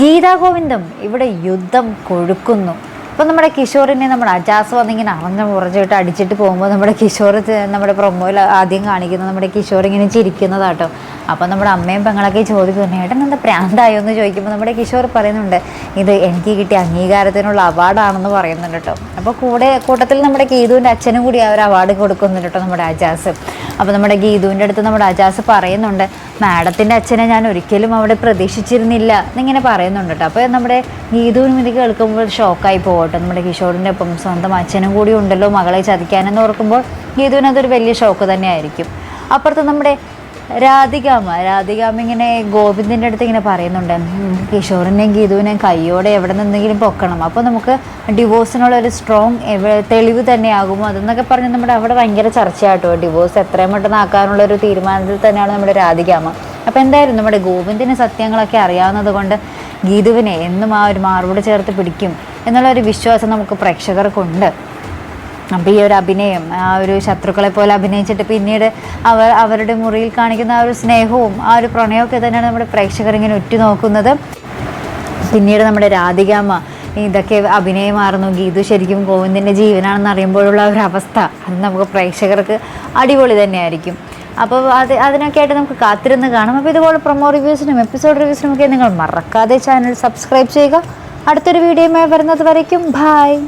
ഗീതാ ഗോവിന്ദം ഇവിടെ യുദ്ധം കൊഴുക്കുന്നു. ഇപ്പം നമ്മുടെ കിഷോറിനെ നമ്മുടെ അജാസ് വന്നിങ്ങനെ അറിഞ്ഞ മുറഞ്ഞിട്ട് അടിച്ചിട്ട് പോകുമ്പോൾ നമ്മുടെ കിഷോർ നമ്മുടെ പ്രൊമോയിൽ ആദ്യം കാണിക്കുന്നത് നമ്മുടെ കിഷോർ ഇങ്ങനെ ചിരിക്കുന്നതാട്ടോ. അപ്പോൾ നമ്മുടെ അമ്മയും പെങ്ങളൊക്കെ ചോദിക്കുന്നു ഏട്ടൻ എന്താ പ്രാന്തായോ? എന്ന് ചോദിക്കുമ്പോൾ നമ്മുടെ കിഷോർ പറയുന്നുണ്ട് ഇത് എനിക്ക് കിട്ടിയ അംഗീകാരത്തിനുള്ള അവാർഡാണെന്ന് പറയുന്നുണ്ട് കേട്ടോ അപ്പോൾ കൂടെ കൂട്ടത്തിൽ നമ്മുടെ കീതുവിന്റെ അച്ഛനും കൂടി ആ ഒരു അവാർഡ് കൊടുക്കുന്നുണ്ട് കേട്ടോ നമ്മുടെ അജാസ്. അപ്പോൾ നമ്മുടെ ഗീതുവിന്റെ അടുത്ത് നമ്മുടെ അജാസ് പറയുന്നുണ്ട് മാഡത്തിന്റെ അച്ഛനെ ഞാൻ ഒരിക്കലും അവിടെ പ്രതീക്ഷിച്ചിരുന്നില്ല. എന്നിങ്ങനെ പറയുന്നുണ്ട് കേട്ടോ. അപ്പോൾ നമ്മുടെ ഗീതുവിനും ഇത് കേൾക്കുമ്പോൾ ഷോക്കായി പോകട്ടെ. നമ്മുടെ കിഷോറിന്റെ ഒപ്പം സ്വന്തം അച്ഛനും കൂടി ഉണ്ടല്ലോ മകളെ ചതിക്കാനെന്ന് ഓർക്കുമ്പോൾ ഗീതുവിന് അതൊരു വലിയ ഷോക്ക് തന്നെയായിരിക്കും. അപ്പുറത്ത് നമ്മുടെ രാധികാമ്മ രാധികാമ ഇങ്ങനെ ഗോവിന്ദിന്റെ അടുത്ത് ഇങ്ങനെ പറയുന്നുണ്ട്. "ഉം, കിഷോറിനെയും ഗീതുവിനെയും കയ്യോടെ എവിടെ നിന്നെങ്കിലും പൊക്കണം. അപ്പോൾ നമുക്ക് ഡിവോഴ്സിനുള്ള ഒരു സ്ട്രോങ് തെളിവ് തന്നെയാകുമോ? അതെന്നൊക്കെ പറഞ്ഞ് നമ്മുടെ അവിടെ ഭയങ്കര ചർച്ചയാട്ടോ. ഡിവോഴ്സ് എത്രയും പെട്ടെന്ന് ആക്കാനുള്ള ഒരു തീരുമാനത്തിൽ തന്നെയാണ് നമ്മുടെ രാധികാമ അപ്പോൾ എന്തായാലും നമ്മുടെ ഗോവിന്ദിന് സത്യങ്ങളൊക്കെ അറിയാവുന്നത് കൊണ്ട് ഗീതുവിനെ എന്നും ആ ഒരു മാർവോട് ചേർത്ത് പിടിക്കും എന്നുള്ള ഒരു വിശ്വാസം നമുക്ക് പ്രേക്ഷകർക്കുണ്ട്. അപ്പോൾ ഈ ഒരു അഭിനയം ആ ഒരു ശത്രുക്കളെ പോലെ അഭിനയിച്ചിട്ട് പിന്നീട് അവർ അവരുടെ മുറിയിൽ കാണിക്കുന്ന ആ ഒരു സ്നേഹവും ആ ഒരു പ്രണയമൊക്കെ തന്നെയാണ് നമ്മുടെ പ്രേക്ഷകർ ഇങ്ങനെ ഉറ്റുനോക്കുന്നത് പിന്നീട് നമ്മുടെ രാധികാമ്മ ഇതൊക്കെ അഭിനയമായിരുന്നു ഗീതു ശരിക്കും ഗോവിന്ദിന്റെ ജീവനാണെന്ന് അറിയുമ്പോഴുള്ള ഒരു അവസ്ഥ അത് നമുക്ക് പ്രേക്ഷകർക്ക് അടിപൊളി തന്നെയായിരിക്കും. അപ്പോൾ അത് അതിനൊക്കെ ആയിട്ട് നമുക്ക് കാത്തിരുന്ന് കാണാം. അപ്പോൾ ഇതുപോലെ പ്രൊമോ റിവ്യൂസിനും എപ്പിസോഡ് റിവ്യൂസിനും ഒക്കെ നിങ്ങൾ മറക്കാതെ ചാനൽ സബ്സ്ക്രൈബ് ചെയ്യുക. അടുത്തൊരു വീഡിയോയുമായി വരുന്നത് വരയ്ക്കും. ബായ്